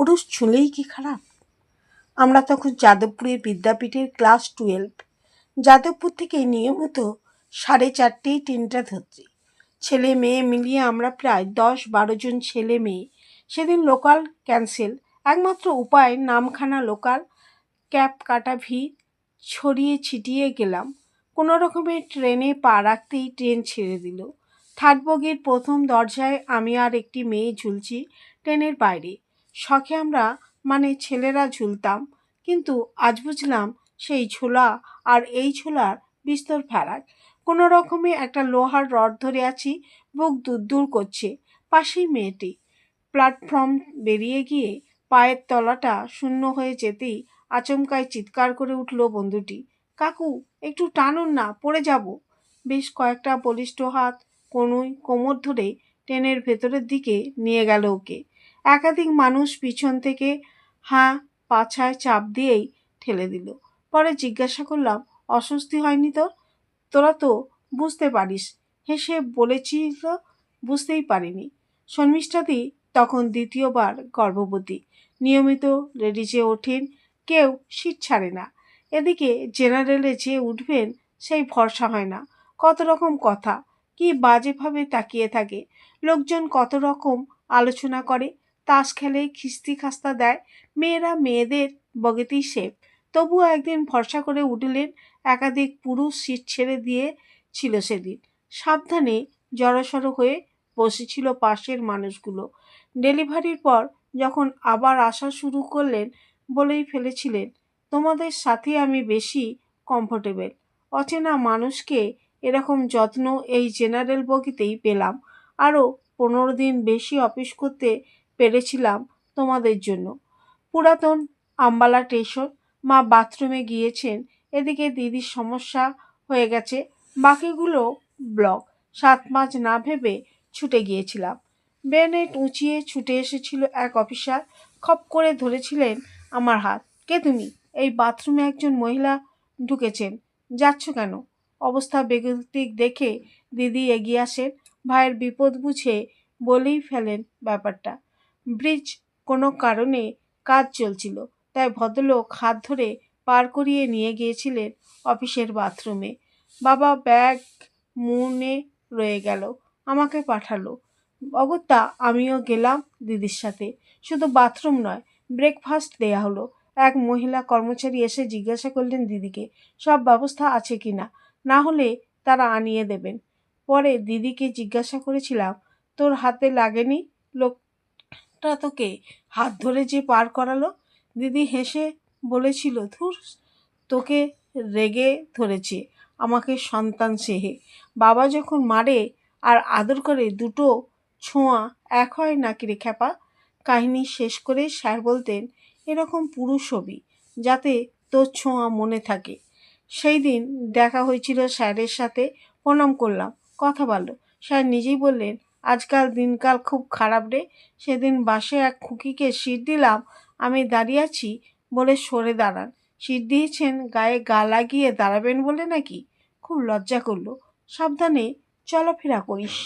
কাপুরুষ ছুঁলেই কি খারাপ? আমরা তখন যাদবপুরের বিদ্যাপীঠের ক্লাস টুয়েলভ, যাদবপুর থেকে নিয়মিত সাড়ে চারটেই ট্রেনটা ধরছি। ছেলে মেয়ে মিলিয়ে আমরা প্রায় দশ বারো জন ছেলে মেয়ে। সেদিন লোকাল ক্যান্সেল, একমাত্র উপায় নামখানা লোকাল ক্যাব কাটা ভিড়, ছড়িয়ে ছিটিয়ে গেলাম। কোনো রকমে ট্রেনে পা রাখতেই ট্রেন ছেড়ে দিল। থার্ড বগির প্রথম দরজায় আমি আর একটি মেয়ে ঝুলছি ট্রেনের বাইরে। শখে আমরা মানে ছেলেরা ঝুলতাম, কিন্তু আজ বুঝলাম সেই ঝোলা আর এই ঝোলার বিস্তর ফারাক। কোনো রকমে একটা লোহার রড ধরে আছি, বুক দূর দূর করছে, পাশেই মেয়েটি। প্ল্যাটফর্ম বেরিয়ে গিয়ে পায়ের তলাটা শূন্য হয়ে যেতেই আচমকায় চিৎকার করে উঠল বন্ধুটি। কাকু, একটু টানুন না, পড়ে যাব। বেশ কয়েকটা বলিষ্ঠ হাত, কোনোই, কোমর ধরে ট্রেনের ভেতরের দিকে নিয়ে গেল ওকে। একাধিক মানুষ পিছন থেকে হাঁ পাছায় চাপ দিয়েই ঠেলে দিল। পরে জিজ্ঞাসা করলাম, অস্বস্তি হয়নি তো তোরা তো বুঝতে পারিস। হেসে বলেছিল বুঝতেই পারিনি। শর্মিষ্ঠাদি তখন দ্বিতীয়বার গর্ভবতী। নিয়মিত লেডিজে ওঠেন, কেউ সিট ছাড়ে না। এদিকে জেনারেলে যে উঠবেন, সেই ভরসা হয় না। কত রকম কথা, কি বাজেভাবে তাকিয়ে থাকে। লোকজন কত রকম আলোচনা করে তাস খেলে খিস্তি খাস্তা দেয়। মেয়েরা মেয়েদের বগেতেই শেপ তবুও একদিন ভরসা করে উঠলেন একাধিক পুরুষ সিট ছেড়ে দিয়ে ছিল সেদিন। সাবধানে জড়সড় হয়ে বসেছিল পাশের মানুষগুলো। ডেলিভারির পর যখন আবার আসা শুরু করলেন বলেই ফেলেছিলেন, তোমাদের সাথে আমি বেশি কমফোর্টেবল অচেনা মানুষকে এরকম যত্ন এই জেনারেল বগিতেই পেলাম। আরও পনেরো দিন বেশি অফিস করতে পেরেছিলাম তোমাদের জন্য। পুরাতন আম্বালা স্টেশন, মা বাথরুমে গিয়েছেন। এদিকে দিদির সমস্যা হয়ে গেছে। বাকিগুলো ব্লক। সাত মাস না ভেবে ছুটে গিয়েছিলাম। বেনেট উঁচিয়ে ছুটে এসেছিল এক অফিসার। খপ করে ধরেছিলেন আমার হাত। কে তুমি? এই বাথরুমে একজন মহিলা ঢুকেছেন। যাচ্ছ কেন? অবস্থা বেগতিক দেখে দিদি এগিয়ে আসেন। ভাইয়ের বিপদ বুঝে বলেই ফেলেন ব্যাপারটা। ব্রিজ কোনো কারণে কাজ চলছিল, তাই ভদ্রলোক হাত ধরে পার করিয়ে নিয়ে গিয়েছিলেন অফিসের বাথরুমে। বাবা ব্যাগ মুনে রয়ে গেল, আমাকে পাঠালো। অগত্যা, আমিও গেলাম দিদির সাথে। শুধু বাথরুম নয়, ব্রেকফাস্ট দেয়া হলো। এক মহিলা কর্মচারী এসে জিজ্ঞাসা করলেন দিদিকে, সব ব্যবস্থা আছে কি না? না হলে তারা আনিয়ে দেবেন। পরে দিদিকে জিজ্ঞাসা করেছিলাম, তোর হাতে লাগেনি? লোকটা তোকে হাত ধরে যে পার করালো? দিদি হেসে বলেছিল, ধুর, তোকে রেগে ধরেছে, আমাকে সন্তান সেহে বাবা যখন মারে আর আদর করে, দুটো ছোঁয়া এক হয় নাকি রে খ্যাপা? কাহিনী শেষ করে স্যার বলতেন, এরকম পুরুষ হবি যাতে তোর ছোঁয়া মনে থাকে। সেই দিন দেখা হয়েছিল স্যারের সাথে, প্রণাম করলাম, কথা বলল। স্যার নিজেই বললেন আজকাল দিনকাল খুব খারাপ রে। সেদিন বাসে এক খুকিকে সিট দিলাম, আমি দাঁড়িয়ে আছি বলে সরে দাঁড়ান। সিট দিয়েছেন, গায়ে গা লাগিয়ে দাঁড়াবেন বলে নাকি? খুব লজ্জা করল। সাবধানে চলাফেরা করিস।